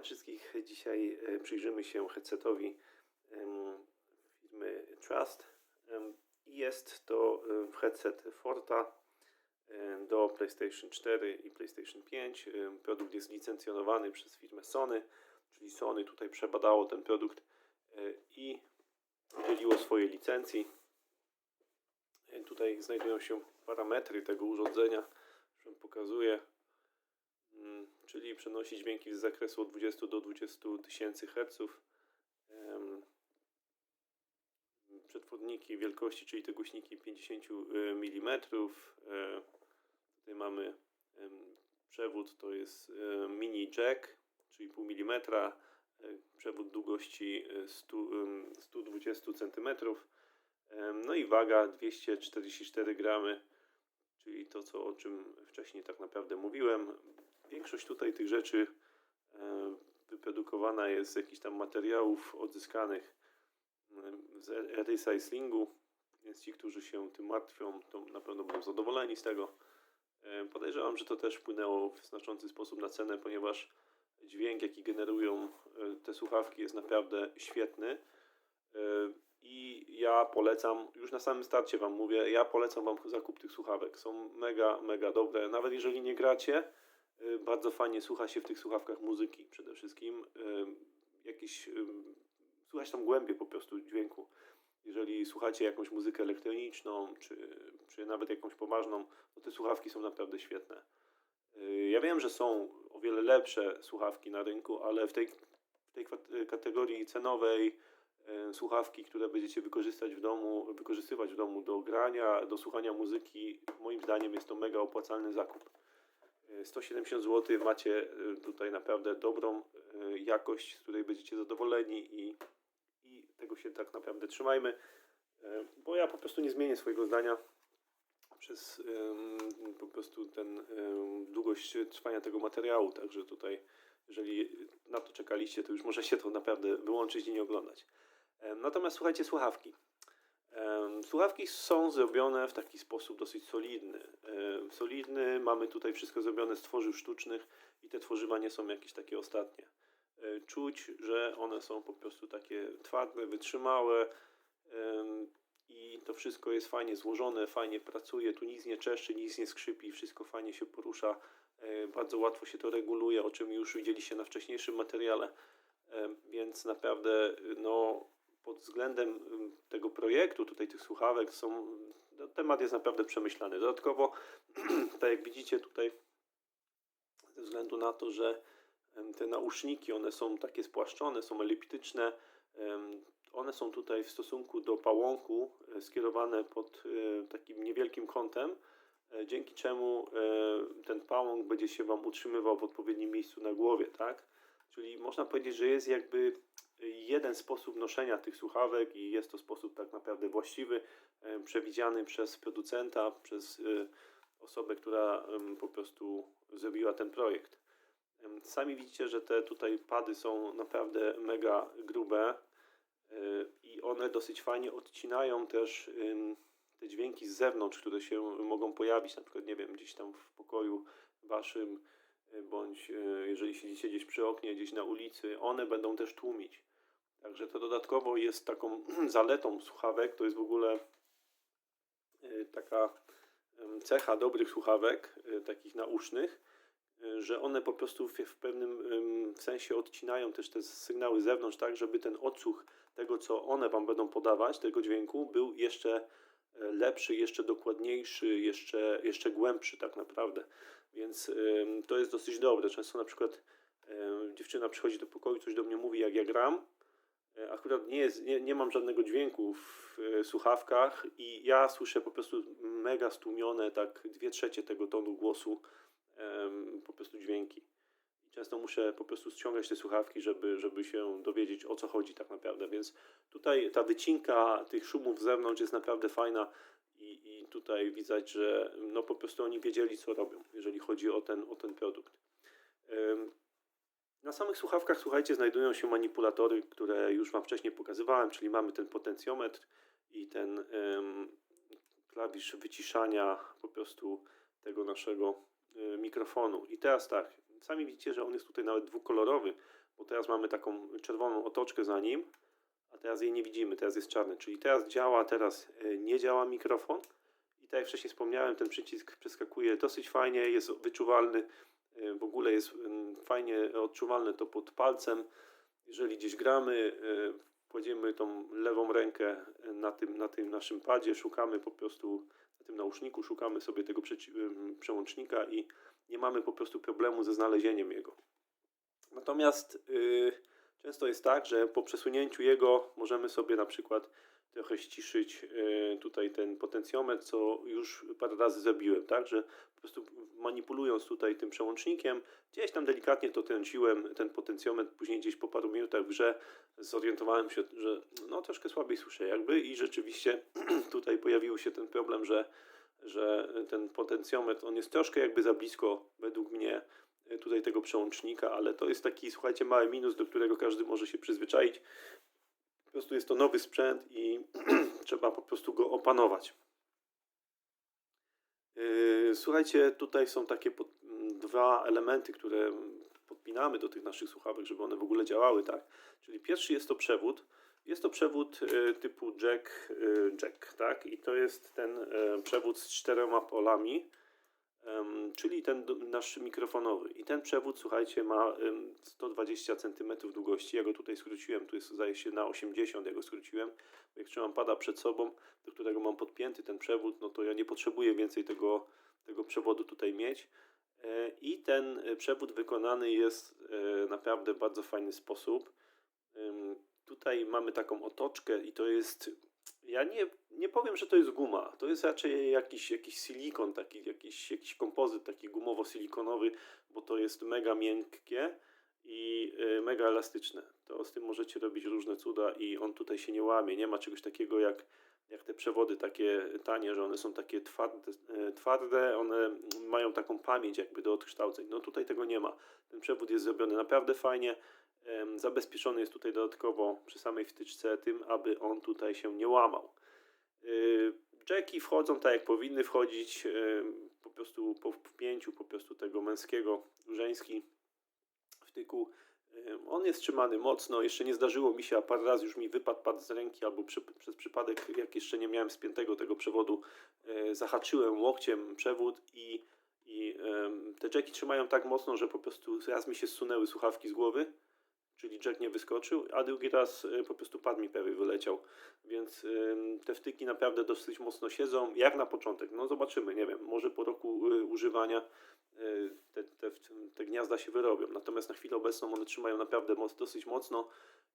Witam wszystkich. Dzisiaj e, przyjrzymy się headsetowi firmy Trust. Jest to headset Forta do PlayStation 4 i PlayStation 5. Em, Produkt jest licencjonowany przez firmę Sony, czyli Sony tutaj przebadało ten produkt e, i udzieliło swojej licencji. E, Tutaj znajdują się parametry tego urządzenia, Wam pokazuję. Mm, czyli przenosi dźwięki z zakresu od 20 do 20 tysięcy. Em, Przetworniki wielkości, czyli te głośniki 50 mm. Tutaj mamy przewód, to jest e, mini jack, czyli pół milimetra. e, Przewód długości e, 100, em, 120 cm. No i waga 244 gramy czyli to, co, o czym wcześniej tak naprawdę mówiłem. Większość tutaj tych rzeczy e, wyprodukowana jest z jakichś tam materiałów odzyskanych e, z recyclingu, więc ci, którzy się tym martwią, to na pewno będą zadowoleni z tego. E, Podejrzewam, że to też wpłynęło w znaczący sposób na cenę, ponieważ dźwięk, jaki generują te słuchawki jest naprawdę świetny. I ja polecam, już na samym starcie Wam mówię, ja polecam Wam zakup tych słuchawek. Są mega, mega dobre. Nawet jeżeli nie gracie, bardzo fajnie słucha się w tych słuchawkach muzyki przede wszystkim. Y, Jakieś, y, słuchać tam głębiej po prostu dźwięku. Jeżeli słuchacie jakąś muzykę elektroniczną, czy, czy nawet jakąś poważną, to te słuchawki są naprawdę świetne. Y, Ja wiem, że są o wiele lepsze słuchawki na rynku, ale w tej, w tej kategorii cenowej słuchawki, które będziecie wykorzystać w domu, wykorzystywać w domu do grania, do słuchania muzyki, moim zdaniem jest to mega opłacalny zakup. E, 170 zł macie e, tutaj naprawdę dobrą e, jakość, z której będziecie zadowoleni i, i tego się tak naprawdę trzymajmy, e, bo ja po prostu nie zmienię swojego zdania przez po prostu ten długość trwania tego materiału, także tutaj jeżeli na to czekaliście, to już możecie to naprawdę wyłączyć i nie oglądać. Em, Natomiast słuchajcie, słuchawki. Słuchawki są zrobione w taki sposób dosyć solidny. Solidny, mamy tutaj wszystko zrobione z tworzyw sztucznych i te tworzywa nie są jakieś takie ostatnie. Czuć, że one są po prostu takie twarde, wytrzymałe i to wszystko jest fajnie złożone, fajnie pracuje, tu nic nie czeszczy, nic nie skrzypi, wszystko fajnie się porusza, bardzo łatwo się to reguluje, o czym już widzieliście na wcześniejszym materiale, więc naprawdę no, pod względem tego projektu, tutaj tych słuchawek są, no, temat jest naprawdę przemyślany. Dodatkowo, tak jak widzicie tutaj, ze względu na to, że te nauszniki, one są takie spłaszczone, są eliptyczne, one są tutaj w stosunku do pałąku e, skierowane pod e, takim niewielkim kątem, e, dzięki czemu ten pałąk będzie się Wam utrzymywał w odpowiednim miejscu na głowie, tak? Czyli można powiedzieć, że jest jakby jeden sposób noszenia tych słuchawek i jest to sposób tak naprawdę właściwy, e, przewidziany przez producenta, przez e, osobę, która po prostu zrobiła ten projekt. Sami widzicie, że te tutaj pady są naprawdę mega grube e, i one dosyć fajnie odcinają też te dźwięki z zewnątrz, które się mogą pojawić, na przykład, nie wiem, gdzieś tam w pokoju waszym, bądź jeżeli siedzicie gdzieś przy oknie, gdzieś na ulicy, one będą też tłumić. Także to dodatkowo jest taką zaletą słuchawek, to jest w ogóle y, taka cecha dobrych słuchawek, y, takich nausznych, y, że one po prostu w, pewnym sensie odcinają też te sygnały z zewnątrz, tak, żeby ten odsłuch tego, co one Wam będą podawać, tego dźwięku, był jeszcze e, lepszy, jeszcze dokładniejszy, jeszcze, jeszcze głębszy tak naprawdę. Więc to jest dosyć dobre. Często na przykład dziewczyna przychodzi do pokoju, coś do mnie mówi, jak ja gram. E, Akurat nie, jest, nie, nie mam żadnego dźwięku w e, słuchawkach i ja słyszę po prostu mega stłumione, tak dwie trzecie tego tonu głosu, po prostu dźwięki. Często muszę po prostu ściągać te słuchawki, żeby, żeby się dowiedzieć o co chodzi tak naprawdę. Więc tutaj ta wycinka tych szumów z zewnątrz jest naprawdę fajna i, i tutaj widać, że no po prostu oni wiedzieli co robią, jeżeli chodzi o ten, o ten produkt. Na samych słuchawkach, słuchajcie, znajdują się manipulatory, które już Wam wcześniej pokazywałem, czyli mamy ten potencjometr i ten ym, klawisz wyciszania po prostu tego naszego y, mikrofonu. I teraz tak, sami widzicie, że on jest tutaj nawet dwukolorowy, bo teraz mamy taką czerwoną otoczkę za nim, a teraz jej nie widzimy, teraz jest czarny, czyli teraz działa, teraz e, nie działa mikrofon. I tak jak wcześniej wspomniałem, ten przycisk przeskakuje dosyć fajnie, jest wyczuwalny, w ogóle jest fajnie odczuwalne to pod palcem, jeżeli gdzieś gramy, e, kładziemy tą lewą rękę na tym, na tym naszym padzie, szukamy po prostu na tym nauszniku, szukamy sobie tego przełącznika i nie mamy po prostu problemu ze znalezieniem jego. Natomiast y, często jest tak, że po przesunięciu jego możemy sobie na przykład trochę ściszyć y, tutaj ten potencjometr, co już parę razy zrobiłem, tak, że po prostu manipulując tutaj tym przełącznikiem, gdzieś tam delikatnie to trąciłem, ten potencjometr, później gdzieś po paru minutach w grze zorientowałem się, że no troszkę słabiej słyszę jakby i rzeczywiście tutaj pojawił się ten problem, że, że ten potencjometr, on jest troszkę jakby za blisko według mnie y, tutaj tego przełącznika, ale to jest taki, słuchajcie, mały minus, do którego każdy może się przyzwyczaić. Po prostu jest to nowy sprzęt i trzeba po prostu go opanować. Yy, Słuchajcie, tutaj są takie pod, m, dwa elementy, które podpinamy do tych naszych słuchawek, żeby one w ogóle działały, tak? Czyli pierwszy jest to przewód. Jest to przewód y, typu jack, y, jack, tak? I to jest ten przewód z czterema polami, czyli ten nasz mikrofonowy. I ten przewód, słuchajcie, ma ym, 120 cm długości. Ja go tutaj skróciłem, tu jest zdaje się na 80, ja go skróciłem. Jak trzymam pada przed sobą, do którego mam podpięty ten przewód, no to ja nie potrzebuję więcej tego, tego przewodu tutaj mieć. E, I ten e, przewód wykonany jest e, naprawdę w bardzo fajny sposób. Tutaj mamy taką otoczkę i to jest, ja nie, nie powiem, że to jest guma, to jest raczej jakiś, jakiś silikon, taki, jakiś, jakiś kompozyt taki gumowo-silikonowy, bo to jest mega miękkie i y, mega elastyczne. To z tym możecie robić różne cuda i on tutaj się nie łamie, nie ma czegoś takiego jak, jak te przewody takie tanie, że one są takie twarde, e, twarde, one mają taką pamięć jakby do odkształceń. No tutaj tego nie ma. Ten przewód jest zrobiony naprawdę fajnie. Zabezpieczony jest tutaj dodatkowo przy samej wtyczce tym, aby on tutaj się nie łamał. Yy, Jacki wchodzą tak jak powinny wchodzić, po prostu po wpięciu po prostu tego męskiego, żeński wtyku. On jest trzymany mocno, jeszcze nie zdarzyło mi się, a parę razy już mi wypadł pad z ręki, albo przy, przez przypadek, jak jeszcze nie miałem spiętego tego przewodu, e, zahaczyłem łokciem przewód i, i te jacki trzymają tak mocno, że po prostu raz mi się zsunęły słuchawki z głowy, czyli jack nie wyskoczył, a drugi raz e, po prostu pad mi prawie wyleciał. Więc te wtyki naprawdę dosyć mocno siedzą, jak na początek. No zobaczymy, nie wiem, może po roku y, używania y, te, te, te gniazda się wyrobią. Natomiast na chwilę obecną one trzymają naprawdę moc, dosyć mocno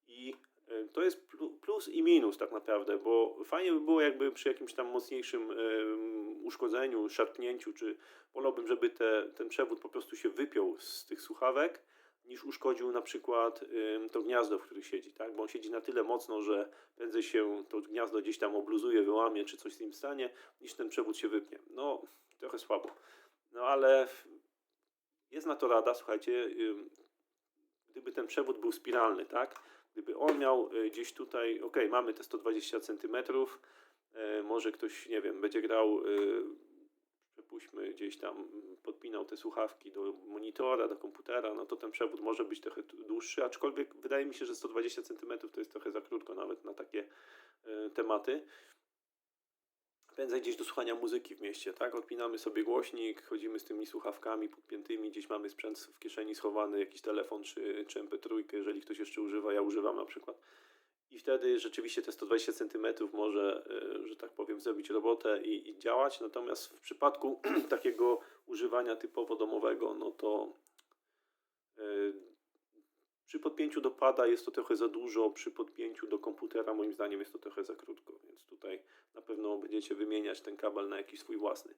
i y, to jest plu- plus i minus tak naprawdę, bo fajnie by było jakby przy jakimś tam mocniejszym ym, uszkodzeniu, szarpnięciu, czy wolałbym, żeby te, ten przewód po prostu się wypiął z tych słuchawek, niż uszkodził na przykład to gniazdo, w którym siedzi, tak? Bo on siedzi na tyle mocno, że prędzej się to gniazdo gdzieś tam obluzuje, wyłamie, czy coś z nim stanie, niż ten przewód się wypnie. No, trochę słabo. No ale jest na to rada, słuchajcie, gdyby ten przewód był spiralny, tak? Gdyby on miał y, gdzieś tutaj, ok, mamy te 120 cm, może ktoś, nie wiem, będzie grał, y, przypuśćmy, gdzieś tam podpinał te słuchawki do monitora, do komputera, no to ten przewód może być trochę dłuższy, aczkolwiek wydaje mi się, że 120 cm to jest trochę za krótko nawet na takie y, tematy. Prędzej gdzieś do słuchania muzyki w mieście, tak? Odpinamy sobie głośnik, chodzimy z tymi słuchawkami podpiętymi, gdzieś mamy sprzęt w kieszeni schowany, jakiś telefon czy, czy MP3, jeżeli ktoś jeszcze używa, ja używam na przykład. I wtedy rzeczywiście te 120 cm może, y, że tak powiem, zrobić robotę i, i działać. Natomiast w przypadku takiego używania typowo domowego, no to y, przy podpięciu do pada jest to trochę za dużo, przy podpięciu do komputera moim zdaniem jest to trochę za krótko, więc tutaj na pewno będziecie wymieniać ten kabel na jakiś swój własny.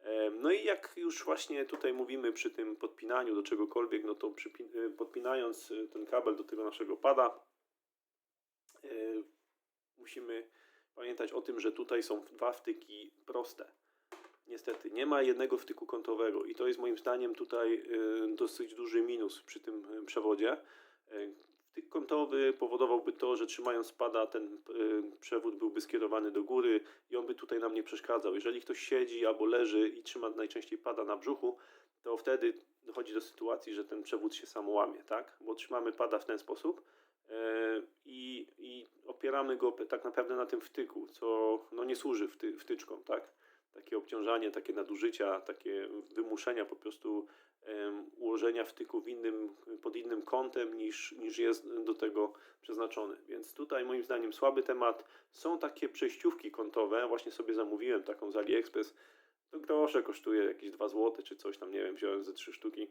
Em, No i jak już właśnie tutaj mówimy przy tym podpinaniu do czegokolwiek, no to podpinając ten kabel do tego naszego pada, musimy pamiętać o tym, że tutaj są dwa wtyki proste. Niestety, nie ma jednego wtyku kątowego i to jest moim zdaniem tutaj y, dosyć duży minus przy tym y, przewodzie. Wtyk kątowy powodowałby to, że trzymając pada ten przewód byłby skierowany do góry i on by tutaj nam nie przeszkadzał. Jeżeli ktoś siedzi albo leży i trzyma najczęściej pada na brzuchu, to wtedy dochodzi do sytuacji, że ten przewód się sam łamie, tak? Bo trzymamy pada w ten sposób e, i opieramy go tak naprawdę na tym wtyku, co no, nie służy wty, wtyczkom, tak? Takie obciążanie, takie nadużycia, takie wymuszenia po prostu em, ułożenia wtyku w innym, pod innym kątem niż, niż jest do tego przeznaczony. Więc tutaj moim zdaniem słaby temat. Są takie przejściówki kątowe, właśnie sobie zamówiłem taką z AliExpress. To grosze kosztuje jakieś 2 zł czy coś tam, nie wiem, wziąłem ze 3 sztuki.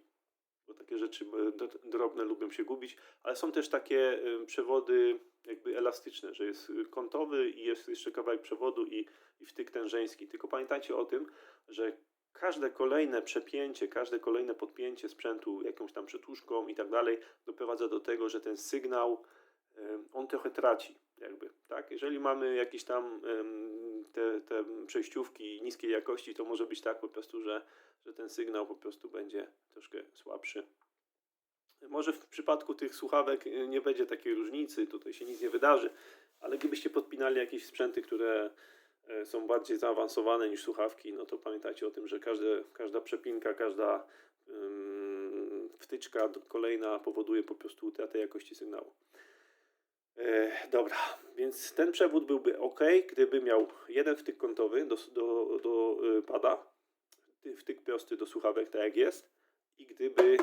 Bo takie rzeczy e, drobne lubią się gubić, ale są też takie przewody jakby elastyczne, że jest kątowy i jest jeszcze kawałek przewodu i, i wtyk tężeński. Tylko pamiętajcie o tym, że każde kolejne przepięcie, każde kolejne podpięcie sprzętu jakąś tam przetłuszką i tak dalej doprowadza do tego, że ten sygnał on trochę traci, jakby, tak? Jeżeli mamy jakieś tam te, te przejściówki niskiej jakości, to może być tak po prostu, że, że ten sygnał po prostu będzie troszkę słabszy. Może w przypadku tych słuchawek y, nie będzie takiej różnicy, tutaj się nic nie wydarzy, ale gdybyście podpinali jakieś sprzęty, które e, są bardziej zaawansowane niż słuchawki, no to pamiętajcie o tym, że każde, każda przepinka, każda ym, wtyczka kolejna powoduje po prostu utratę jakości sygnału. E, dobra, więc ten przewód byłby ok, gdyby miał jeden wtyk kątowy do, do, do y, pada, ty- wtyk prosty do słuchawek, tak jak jest, i gdyby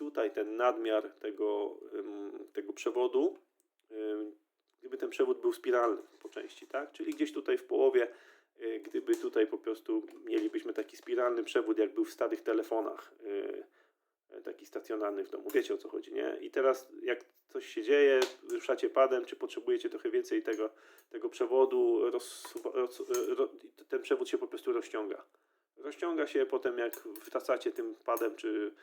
tutaj ten nadmiar tego, tego przewodu, gdyby ten przewód był spiralny po części, tak? Czyli gdzieś tutaj w połowie, y, gdyby tutaj po prostu mielibyśmy taki spiralny przewód, jak był w starych telefonach, y, y, taki stacjonarny w domu. Wiecie o co chodzi, nie? I teraz jak coś się dzieje, ruszacie padem, czy potrzebujecie trochę więcej tego, tego przewodu, roz, ro, ten przewód się po prostu rozciąga. Rozciąga się potem, jak wracacie tym padem, czy,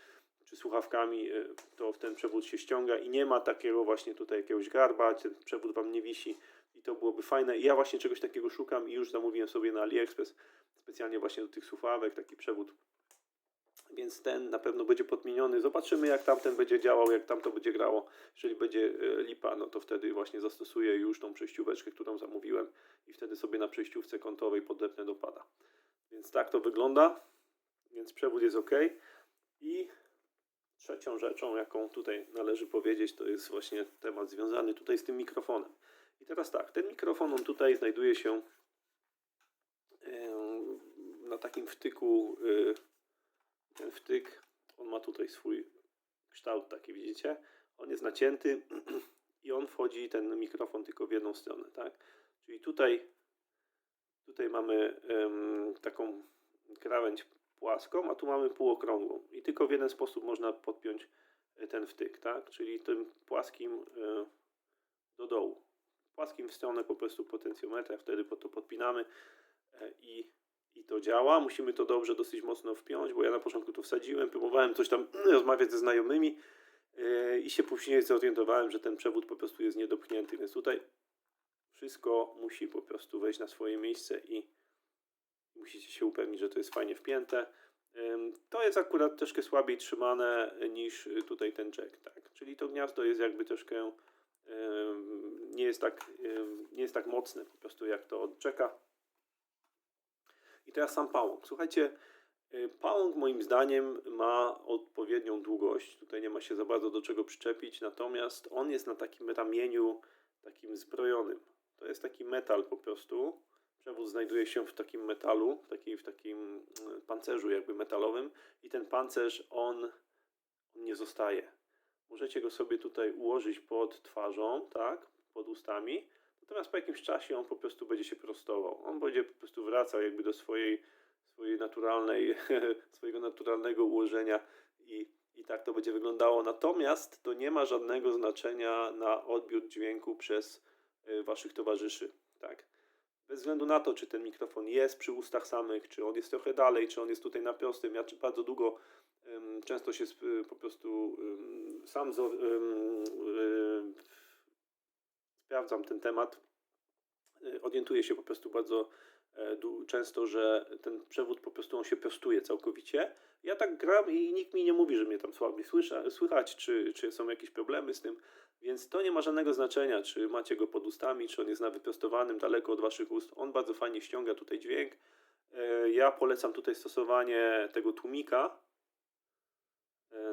czy słuchawkami, y, to ten przewód się ściąga i nie ma takiego właśnie tutaj jakiegoś garba, ten przewód wam nie wisi i to byłoby fajne. I ja właśnie czegoś takiego szukam i już zamówiłem sobie na AliExpress specjalnie właśnie do tych słuchawek taki przewód. Więc ten na pewno będzie podmieniony. Zobaczymy jak tamten będzie działał, jak tam to będzie grało. Jeżeli będzie y, lipa, no to wtedy właśnie zastosuję już tą przejścióweczkę, którą zamówiłem i wtedy sobie na przejściówce kątowej podepnę do pada. Więc tak to wygląda. Więc przewód jest ok. I trzecią rzeczą, jaką tutaj należy powiedzieć, to jest właśnie temat związany tutaj z tym mikrofonem. I teraz tak, ten mikrofon, on tutaj znajduje się na takim wtyku. y, Ten wtyk, on ma tutaj swój kształt taki, widzicie? On jest nacięty i on wchodzi, ten mikrofon, tylko w jedną stronę, tak? Czyli tutaj, tutaj mamy taką krawędź płaską, a tu mamy półokrągłą. I tylko w jeden sposób można podpiąć e, ten wtyk, tak? Czyli tym płaskim e, do dołu. Płaskim w stronę po prostu potencjometra, wtedy po to podpinamy e, i, i to działa. Musimy to dobrze, dosyć mocno wpiąć, bo ja na początku to wsadziłem, próbowałem coś tam rozmawiać ze znajomymi i się później zorientowałem, że ten przewód po prostu jest niedopchnięty, więc tutaj wszystko musi po prostu wejść na swoje miejsce i musicie się upewnić, że to jest fajnie wpięte. To jest akurat troszkę słabiej trzymane niż tutaj ten jack, tak? Czyli to gniazdo jest jakby troszkę nie jest tak nie jest tak mocne po prostu jak to od jacka. I teraz sam pałąk. Słuchajcie, y, pałąk moim zdaniem ma odpowiednią długość. Tutaj nie ma się za bardzo do czego przyczepić, natomiast on jest na takim ramieniu takim zbrojonym. To jest taki metal po prostu. Przewód znajduje się w takim metalu, w, w takim mm, pancerzu jakby metalowym i ten pancerz on, on nie zostaje. Możecie go sobie tutaj ułożyć pod twarzą, tak, pod ustami, natomiast po jakimś czasie on po prostu będzie się prostował. On będzie po prostu wracał jakby do swojej, swojej naturalnej, swojego naturalnego ułożenia i, i tak to będzie wyglądało. Natomiast to nie ma żadnego znaczenia na odbiór dźwięku przez y, waszych towarzyszy, tak. Bez względu na to, czy ten mikrofon jest przy ustach samych, czy on jest trochę dalej, czy on jest tutaj na prostym. Ja bardzo długo em, często się po prostu em, sam em, sprawdzam ten temat. Y, Orientuję się po prostu bardzo e, często, że ten przewód po prostu on się prostuje całkowicie. Ja tak gram i nikt mi nie mówi, że mnie tam słabiej słysza, słychać, czy, czy są jakieś problemy z tym. Więc to nie ma żadnego znaczenia, czy macie go pod ustami, czy on jest na wyprostowanym, daleko od waszych ust. On bardzo fajnie ściąga tutaj dźwięk. E, Ja polecam tutaj stosowanie tego tłumika, e,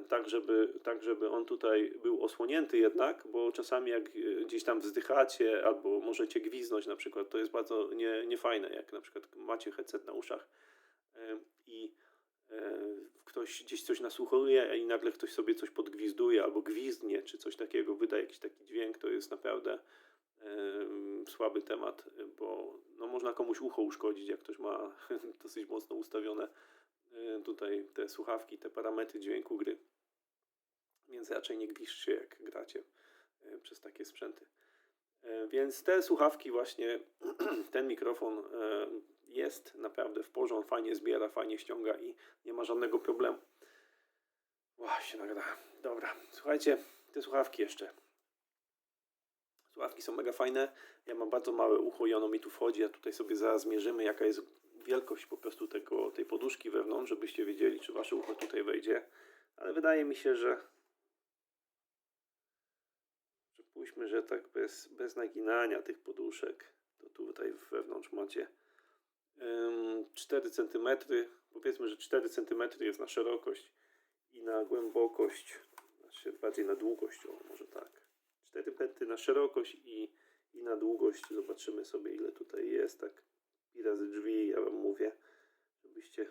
tak żeby, tak żeby on tutaj był osłonięty jednak, bo czasami jak e, gdzieś tam wzdychacie albo możecie gwiznąć na przykład, to jest bardzo nie, niefajne, jak na przykład macie headset na uszach e, i e, ktoś gdzieś coś nasłuchuje i nagle ktoś sobie coś podgwizduje albo gwizdnie, czy coś takiego, wyda jakiś taki dźwięk, to jest naprawdę słaby temat, bo no, można komuś ucho uszkodzić, jak ktoś ma dosyć mocno ustawione e, tutaj te słuchawki, te parametry dźwięku gry. Więc raczej nie gwizdźcie, jak gracie e, przez takie sprzęty. E, Więc te słuchawki właśnie, ten mikrofon jest naprawdę w porządku, fajnie zbiera, fajnie ściąga i nie ma żadnego problemu. Właśnie nagrałem. Dobra, słuchajcie, te słuchawki jeszcze. Słuchawki są mega fajne. Ja mam bardzo małe ucho i ono mi tu wchodzi, a tutaj sobie zaraz zmierzymy, jaka jest wielkość po prostu tego, tej poduszki wewnątrz, żebyście wiedzieli, czy wasze ucho tutaj wejdzie. Ale wydaje mi się, że Przypuśćmy, że tak bez, bez naginania tych poduszek, to tutaj wewnątrz macie ym, 4 cm. Powiedzmy, że 4 cm jest na szerokość i na głębokość, znaczy bardziej na długość, o, może tak. 4 pety na szerokość i, i na długość. Zobaczymy sobie, ile tutaj jest. Tak, razy drzwi, ja wam mówię, żebyście.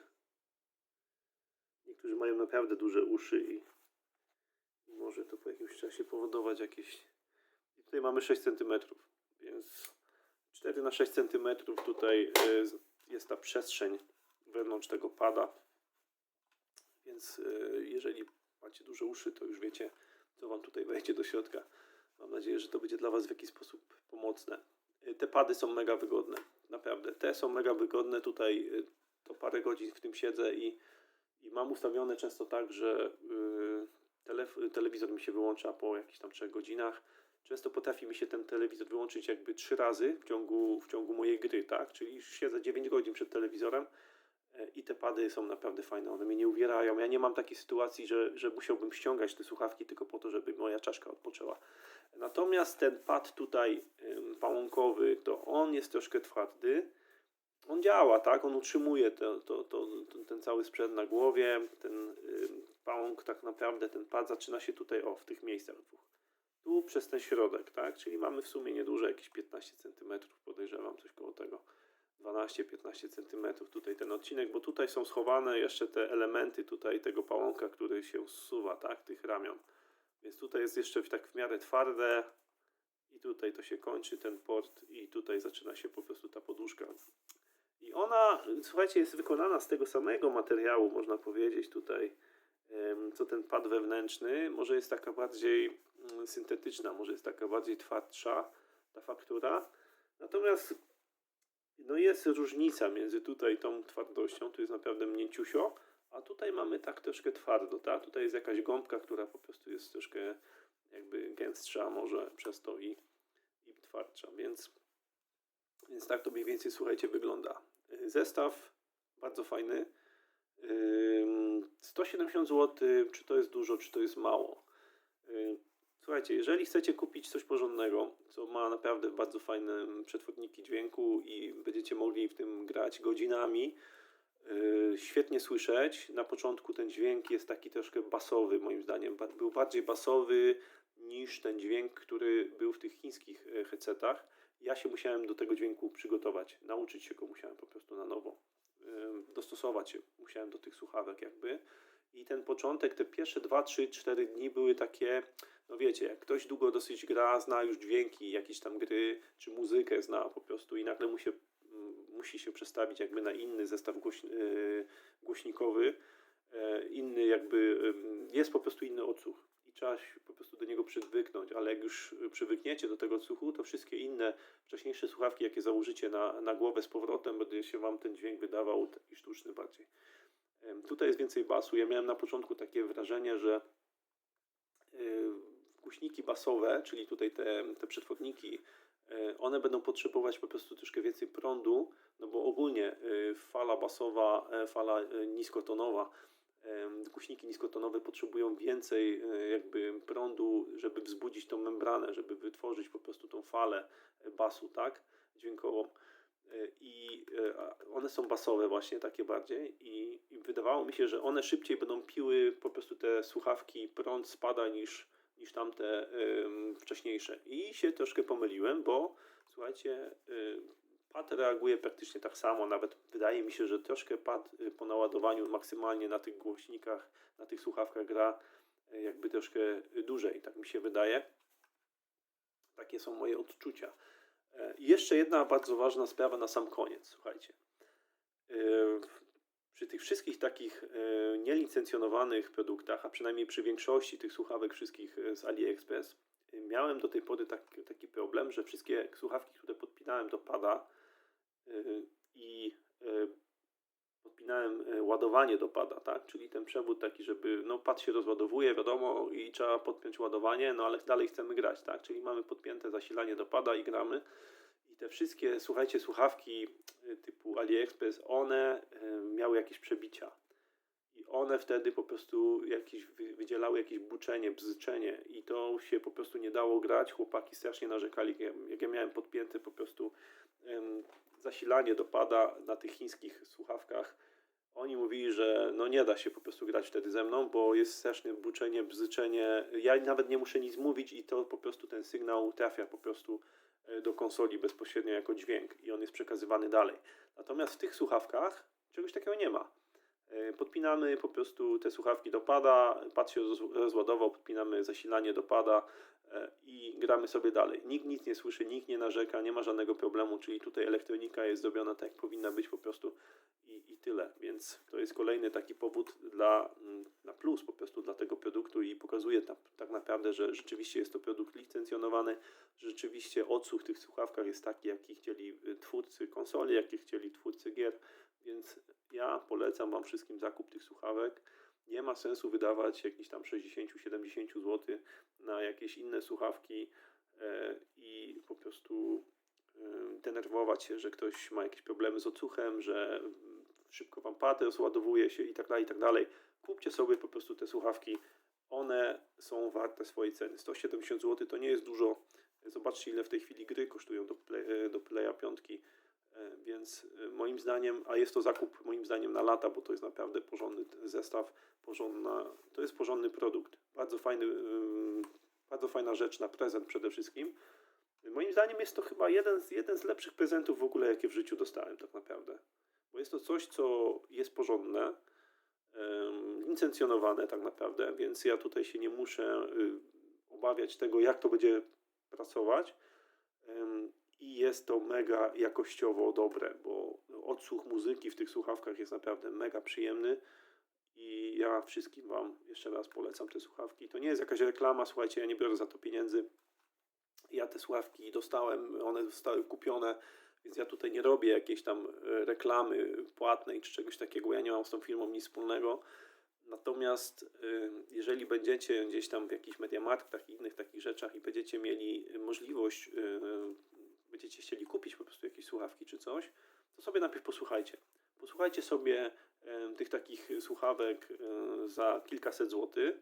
Niektórzy mają naprawdę duże uszy i, i może to po jakimś czasie powodować jakieś i tutaj mamy 6 cm, więc 4 na 6 cm tutaj y, jest ta przestrzeń wewnątrz tego pada. Więc y, jeżeli macie duże uszy, to już wiecie, co wam tutaj wejdzie do środka. Mam nadzieję, że to będzie dla was w jakiś sposób pomocne. Y, Te pady są mega wygodne, naprawdę. Te są mega wygodne. Tutaj y, to parę godzin w tym siedzę i, i mam ustawione często tak, że y, telewizor mi się wyłącza po jakichś tam 3 godzinach. Często potrafi mi się ten telewizor wyłączyć jakby trzy razy w ciągu, w ciągu mojej gry, tak? Czyli siedzę 9 godzin przed telewizorem i te pady są naprawdę fajne, one mnie nie uwierają. Ja nie mam takiej sytuacji, że, że musiałbym ściągać te słuchawki tylko po to, żeby moja czaszka odpoczęła. Natomiast ten pad tutaj pałąkowy, to on jest troszkę twardy. On działa, tak? On utrzymuje to, to, to, ten, cały sprzęt na głowie. Ten pałąk tak naprawdę, ten pad zaczyna się tutaj, o, w tych miejscach dwóch tu przez ten środek, tak? Czyli mamy w sumie nieduże, jakieś 15 cm, podejrzewam, coś koło tego. 12-15 cm tutaj ten odcinek, bo tutaj są schowane jeszcze te elementy tutaj tego pałąka, który się zsuwa, tak? Tych ramion. Więc tutaj jest jeszcze tak w miarę twarde i tutaj to się kończy ten port i tutaj zaczyna się po prostu ta poduszka. I ona, słuchajcie, jest wykonana z tego samego materiału, można powiedzieć tutaj, co ten pad wewnętrzny. Może jest taka bardziej mm, syntetyczna, może jest taka bardziej twardsza ta faktura. Natomiast no jest różnica między tutaj tą twardością, tu jest naprawdę mięciusio, a tutaj mamy tak troszkę twardo, tak? Tutaj jest jakaś gąbka, która po prostu jest troszkę jakby gęstsza może przez to i, i twardsza, więc, więc tak to mniej więcej, słuchajcie, wygląda. Y, Zestaw bardzo fajny. Ym, 170 zł, czy to jest dużo, czy to jest mało? Słuchajcie, jeżeli chcecie kupić coś porządnego, co ma naprawdę bardzo fajne przetworniki dźwięku i będziecie mogli w tym grać godzinami, yy, świetnie słyszeć. Na początku ten dźwięk jest taki troszkę basowy, moim zdaniem. Był bardziej basowy niż ten dźwięk, który był w tych chińskich e, headsetach. Ja się musiałem do tego dźwięku przygotować, nauczyć się go musiałem po prostu na nowo. Yy, Dostosować się musiałem do tych słuchawek jakby. I ten początek, te pierwsze 2, 3, 4 dni były takie, no wiecie, jak ktoś długo dosyć gra, zna już dźwięki, jakieś tam gry, czy muzykę zna po prostu i nagle mu się, mm, musi się przestawić jakby na inny zestaw yy, głośnikowy, e, inny jakby, jest po prostu inny odsłuch i trzeba się po prostu do niego przywyknąć, ale jak już przywykniecie do tego odsłuchu, to wszystkie inne wcześniejsze słuchawki, jakie założycie na, na głowę z powrotem, będzie się wam ten dźwięk wydawał taki sztuczny bardziej. Tutaj jest więcej basu. Ja miałem na początku takie wrażenie, że y, głośniki basowe, czyli tutaj te, te przetworniki, y, one będą potrzebować po prostu troszkę więcej prądu, no bo ogólnie y, fala basowa, e, fala e, niskotonowa, em, głośniki niskotonowe potrzebują więcej e, jakby prądu, żeby wzbudzić tą membranę, żeby wytworzyć po prostu tą falę e, basu, tak, dźwiękową. E, I e, one są basowe właśnie takie bardziej i, i wydawało mi się, że one szybciej będą piły po prostu te słuchawki prąd spada niż, niż tamte ym, wcześniejsze. I się troszkę pomyliłem, bo słuchajcie, y, pad reaguje praktycznie tak samo, nawet wydaje mi się, że troszkę pad po naładowaniu maksymalnie na tych głośnikach, na tych słuchawkach gra jakby troszkę dłużej, tak mi się wydaje. Takie są moje odczucia. E, I jeszcze jedna bardzo ważna sprawa na sam koniec, słuchajcie. E, Przy tych wszystkich takich e, nielicencjonowanych produktach, a przynajmniej przy większości tych słuchawek wszystkich e, z AliExpress, e, miałem do tej pory tak, taki problem, że wszystkie słuchawki, które podpinałem do pada e, i e, podpinałem e, ładowanie do pada, tak? Czyli ten przewód taki, żeby no pad się rozładowuje, wiadomo, i trzeba podpiąć ładowanie, no ale dalej chcemy grać, tak? Czyli mamy podpięte zasilanie do pada i gramy. I te wszystkie, słuchajcie, słuchawki y, typu AliExpress, one y, miały jakieś przebicia. I one wtedy po prostu jakieś, wy- wydzielały jakieś buczenie, bzyczenie i to się po prostu nie dało grać. Chłopaki strasznie narzekali, jak ja, miałem podpięte po prostu zasilanie do pada na tych chińskich słuchawkach. Oni mówili, że no nie da się po prostu grać wtedy ze mną, bo jest straszne buczenie, bzyczenie. Ja nawet nie muszę nic mówić i to po prostu ten sygnał trafia po prostu e, do konsoli bezpośrednio jako dźwięk i on jest przekazywany dalej. Natomiast w tych słuchawkach czegoś takiego nie ma. E, Podpinamy po prostu te słuchawki do pada, pad się roz- rozładował, podpinamy zasilanie do pada i gramy sobie dalej. Nikt nic nie słyszy, nikt nie narzeka, nie ma żadnego problemu, czyli tutaj elektronika jest zrobiona tak, jak powinna być po prostu i, i tyle. Więc to jest kolejny taki powód dla, mm, na plus po prostu dla tego produktu i pokazuje ta, tak naprawdę, że rzeczywiście jest to produkt licencjonowany, rzeczywiście odsłuch w tych słuchawkach jest taki, jaki chcieli y, twórcy konsoli, jaki chcieli twórcy gier, więc ja polecam Wam wszystkim zakup tych słuchawek. Nie ma sensu wydawać jakichś tam 60-70 zł na jakieś inne słuchawki e, i po prostu e, denerwować się, że ktoś ma jakieś problemy z odsłuchem, że szybko Wam pad rozładowuje się i tak dalej, i tak dalej. Kupcie sobie po prostu te słuchawki. One są warte swojej ceny. 170 zł to nie jest dużo. Zobaczcie, ile w tej chwili gry kosztują do, play, e, do Playa 5. E, Więc e, moim zdaniem, a jest to zakup moim zdaniem na lata, bo to jest naprawdę porządny zestaw, porządna, to jest porządny produkt. Bardzo fajny, ym, bardzo fajna rzecz na prezent przede wszystkim. Moim zdaniem jest to chyba jeden z, jeden z lepszych prezentów w ogóle, jakie w życiu dostałem tak naprawdę. Bo jest to coś, co jest porządne, licencjonowane tak naprawdę, więc ja tutaj się nie muszę y, obawiać tego, jak to będzie pracować. I jest to mega jakościowo dobre, bo odsłuch muzyki w tych słuchawkach jest naprawdę mega przyjemny. I ja wszystkim Wam jeszcze raz polecam te słuchawki. To nie jest jakaś reklama, słuchajcie, ja nie biorę za to pieniędzy. Ja te słuchawki dostałem, one zostały kupione, więc ja tutaj nie robię jakiejś tam e, reklamy płatnej czy czegoś takiego. Ja nie mam z tą firmą nic wspólnego. Natomiast y, jeżeli będziecie gdzieś tam w jakichś mediamarktach i innych takich rzeczach i będziecie mieli możliwość, y, będziecie chcieli kupić po prostu jakieś słuchawki czy coś, to sobie najpierw posłuchajcie. Posłuchajcie sobie tych takich słuchawek za kilkaset złotych,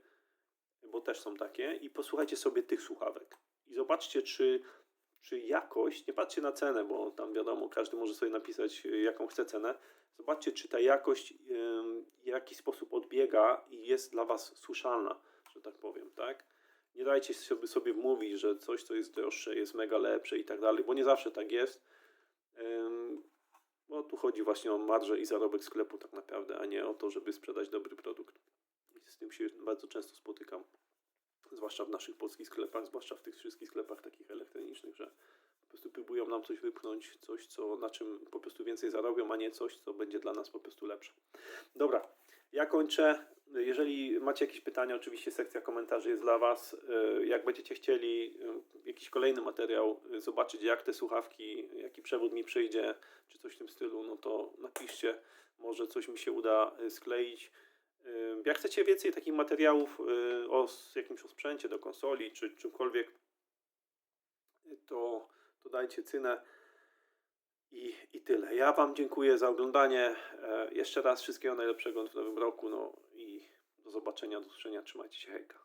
bo też są takie, i posłuchajcie sobie tych słuchawek. I zobaczcie, czy, czy jakość, nie patrzcie na cenę, bo tam wiadomo, każdy może sobie napisać, y, jaką chce cenę. Zobaczcie, czy ta jakość w jakiś sposób odbiega i jest dla Was słyszalna, że tak powiem, tak? Nie dajcie sobie, wmówić, że coś, co jest droższe, jest mega lepsze i tak dalej, bo nie zawsze tak jest. Bo tu chodzi właśnie o marżę i zarobek sklepu tak naprawdę, a nie o to, żeby sprzedać dobry produkt. Z tym się bardzo często spotykam, zwłaszcza w naszych polskich sklepach, zwłaszcza w tych wszystkich sklepach takich elektronicznych, że po prostu próbują nam coś wypchnąć, coś, co, na czym po prostu więcej zarobią, a nie coś, co będzie dla nas po prostu lepsze. Dobra, ja kończę. Jeżeli macie jakieś pytania, oczywiście sekcja komentarzy jest dla Was. Y, Jak będziecie chcieli y, jakiś kolejny materiał y, zobaczyć, jak te słuchawki, jaki przewód mi przyjdzie, czy coś w tym stylu, no to napiszcie. Może coś mi się uda skleić. Jak chcecie więcej takich materiałów o jakimś sprzęcie do konsoli, czy czymkolwiek, to, to dajcie cynę. I, I tyle. Ja Wam dziękuję za oglądanie. E, jeszcze raz wszystkiego najlepszego w nowym roku. No zobaczenia, do usłyszenia. Trzymajcie się. Hejka.